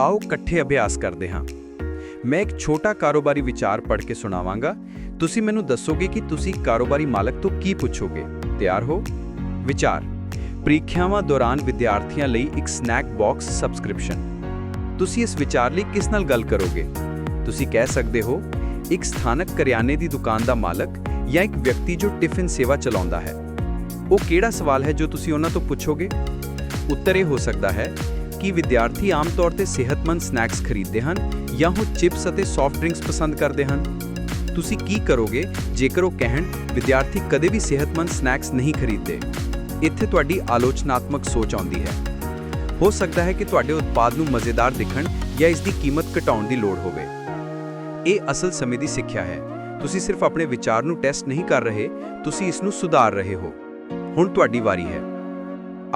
ਆਓ ਇਕੱਠੇ ਅਭਿਆਸ ਕਰਦੇ ਹਾਂ। ਮੈਂ ਇੱਕ ਛੋਟਾ ਕਾਰੋਬਾਰੀ ਵਿਚਾਰ ਪੜ੍ਹ ਕੇ ਸੁਣਾਵਾਂਗਾ। ਤੁਸੀਂ ਮੈਨੂੰ ਦੱਸੋਗੇ ਕਿ ਤੁਸੀਂ ਕਾਰੋਬਾਰੀ ਮਾਲਕ ਤੋਂ ਕੀ ਪੁੱਛੋਗੇ? ਤਿਆਰ ਹੋ? ਵਿਚਾਰ। ਪ੍ਰੀਖਿਆਵਾਂ ਦੌਰਾਨ ਵਿਦਿਆਰਥੀਆਂ ਲਈ ਇੱਕ ਸਨੈਕ ਬਾਕਸ ਸਬਸਕ੍ਰਿਪਸ਼ਨ ਤੁਸੀਂ ਇਸ ਵਿਚਾਰ ਲਈ ਕਿਸ ਨਾਲ ਗੱਲ ਕਰੋਗੇ? ਤੁਸੀਂ ਕਹਿ ਸਕਦੇ ਹੋ, ਇੱਕ ਸਥਾਨਕ ਕਰਿਆਨੇ ਦੀ ਦੁਕਾਨ ਦਾ ਮਾਲਕ ਜਾਂ ਇੱਕ ਵਿਅਕਤੀ ਜੋ ਟਿਫਿਨ ਸੇਵਾ ਚਲਾਉਂਦਾ ਹੈ। ਉਹ ਕਿਹੜਾ ਸਵਾਲ ਹੈ ਜੋ ਤੁਸੀਂ ਉਹਨਾਂ ਤੋਂ ਪੁੱਛੋਗੇ? ਉੱਤਰ ਇਹ ਹੋ ਸਕਦਾ ਹੈ ਕੀ ਵਿਦਿਆਰਥੀ ਆਮ ਤੌਰ ਤੇ ਸਿਹਤਮੰਦ ਸਨੈਕਸ ਖਰੀਦਦੇ ਹਨ ਜਾਂ ਉਹ ਚਿਪਸ ਅਤੇ ਸੌਫਟ ਡਰਿੰਕਸ ਪਸੰਦ ਕਰਦੇ ਹਨ? ਤੁਸੀਂ ਕੀ ਕਰੋਗੇ ਜੇਕਰ ਉਹ ਕਹਿਣ, ਵਿਦਿਆਰਥੀ ਕਦੇ ਵੀ ਸਿਹਤਮੰਦ ਸਨੈਕਸ ਨਹੀਂ ਖਰੀਦਦੇ ਇੱਥੇ ਤੁਹਾਡੀ ਆਲੋਚਨਾਤਮਕ ਸੋਚ ਆਉਂਦੀ ਹੈ। ਹੋ ਸਕਦਾ ਹੈ ਕਿ ਤੁਹਾਡੇ ਉਤਪਾਦ ਨੂੰ ਮਜ਼ੇਦਾਰ ਦਿਖਣ ਜਾਂ ਇਸ ਦੀ ਕੀਮਤ ਘਟਾਉਣ ਦੀ ਲੋੜ ਹੋਵੇ। ਇਹ ਅਸਲ ਸਮੇਂ ਦੀ ਸਿੱਖਿਆ ਹੈ। ਤੁਸੀਂ ਸਿਰਫ ਆਪਣੇ ਵਿਚਾਰ ਨੂੰ ਟੈਸਟ ਨਹੀਂ ਕਰ ਰਹੇ, ਤੁਸੀਂ ਇਸ ਨੂੰ ਸੁਧਾਰ ਰਹੇ ਹੋ। ਹੁਣ ਤੁਹਾਡੀ ਵਾਰੀ ਹੈ।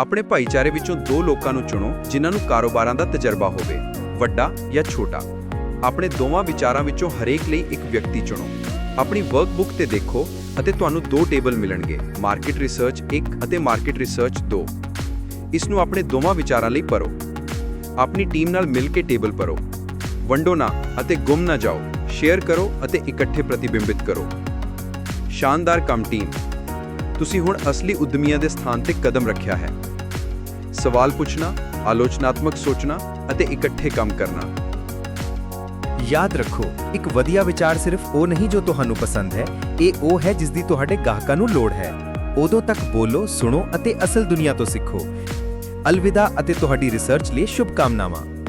ਆਪਣੇ ਭਾਈਚਾਰੇ ਵਿੱਚੋਂ ਦੋ ਲੋਕਾਂ ਨੂੰ ਚੁਣੋ ਜਿਨ੍ਹਾਂ ਨੂੰ ਕਾਰੋਬਾਰਾਂ ਦਾ ਤਜਰਬਾ ਹੋਵੇ, ਵੱਡਾ ਜਾਂ ਛੋਟਾ। ਆਪਣੇ ਦੋਵਾਂ ਵਿਚਾਰਾਂ ਵਿੱਚੋਂ ਹਰੇਕ ਲਈ ਇੱਕ ਵਿਅਕਤੀ ਚੁਣੋ। ਆਪਣੀ ਵਰਕਬੁੱਕ ਤੇ ਦੇਖੋ ਅਤੇ ਤੁਹਾਨੂੰ ਦੋ ਟੇਬਲ ਮਿਲਣਗੇ ਮਾਰਕੀਟ ਰਿਸਰਚ 1 ਅਤੇ ਮਾਰਕੀਟ ਰਿਸਰਚ 2 ਇਸ ਨੂੰ ਆਪਣੇ ਦੋਵਾਂ ਵਿਚਾਰਾਂ ਲਈ ਪੜੋ ਆਪਣੀ ਟੀਮ ਨਾਲ ਮਿਲ ਕੇ ਟੇਬਲ ਭਰੋ। ਵੰਡੋ ਨਾ ਅਤੇ ਗੁੰਮ ਨਾ ਜਾਓ। ਸ਼ੇਅਰ ਕਰੋ ਅਤੇ ਇਕੱਠੇ ਪ੍ਰਤੀਬਿੰਬਿਤ ਕਰੋ। ਸ਼ਾਨਦਾਰ ਕੰਮ ਟੀਮ ਤੁਸੀਂ ਹੁਣ ਅਸਲੀ ਉਦਮੀਆਂ ਦੇ ਸਥਾਨ ਤੇ ਕਦਮ ਰੱਖਿਆ ਹੈ। ਸਵਾਲ ਪੁੱਛਣਾ, ਆਲੋਚਨਾਤਮਕ ਸੋਚਣਾ ਅਤੇ ਇਕੱਠੇ ਕੰਮ ਕਰਨਾ। ਯਾਦ ਰੱਖੋ, ਇੱਕ ਵਧੀਆ ਵਿਚਾਰ ਸਿਰਫ ਉਹ ਨਹੀਂ ਜੋ ਤੁਹਾਨੂੰ ਪਸੰਦ ਹੈ, ਇਹ ਉਹ ਹੈ ਜਿਸ ਦੀ ਤੁਹਾਡੇ ਗਾਹਕਾਂ ਨੂੰ ਲੋੜ ਹੈ। ਉਦੋਂ ਤੱਕ ਬੋਲੋ, ਸੁਣੋ ਅਤੇ ਅਸਲ ਦੁਨੀਆ ਤੋਂ ਸਿੱਖੋ। ਅਲਵਿਦਾ ਅਤੇ ਤੁਹਾਡੀ ਰਿਸਰਚ ਲਈ ਸ਼ੁਭਕਾਮਨਾਵਾਂ।